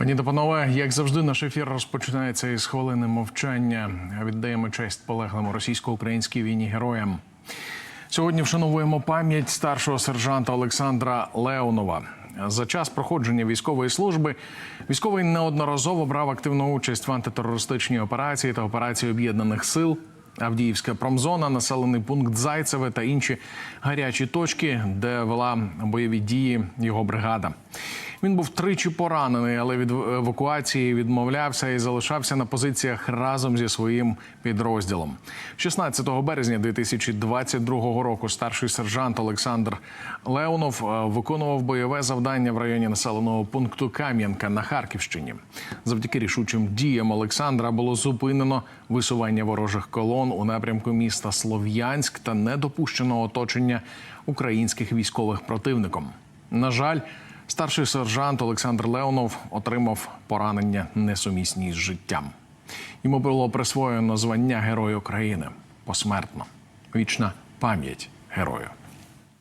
Пані та панове, як завжди, наш ефір розпочинається із хвилини мовчання. Віддаємо честь полеглим російсько-українській війні героям. Сьогодні вшановуємо пам'ять старшого сержанта Олександра Леонова. За час проходження військової служби військовий неодноразово брав активну участь в антитерористичній операції та операції об'єднаних сил. Авдіївська промзона, населений пункт Зайцеве та інші гарячі точки, де вела бойові дії його бригада. Він був тричі поранений, але від евакуації відмовлявся і залишався на позиціях разом зі своїм підрозділом. 16 березня 2022 року старший сержант Олександр Леонов е, виконував бойове завдання в районі населеного пункту Кам'янка на Харківщині. Завдяки рішучим діям Олександра було зупинено висування ворожих колон у напрямку міста Слов'янськ та не допущено оточення українських військових противником. На жаль, старший сержант Олександр Леонов отримав поранення несумісні з життям. Йому було присвоєно звання Героя України посмертно. Вічна пам'ять герою.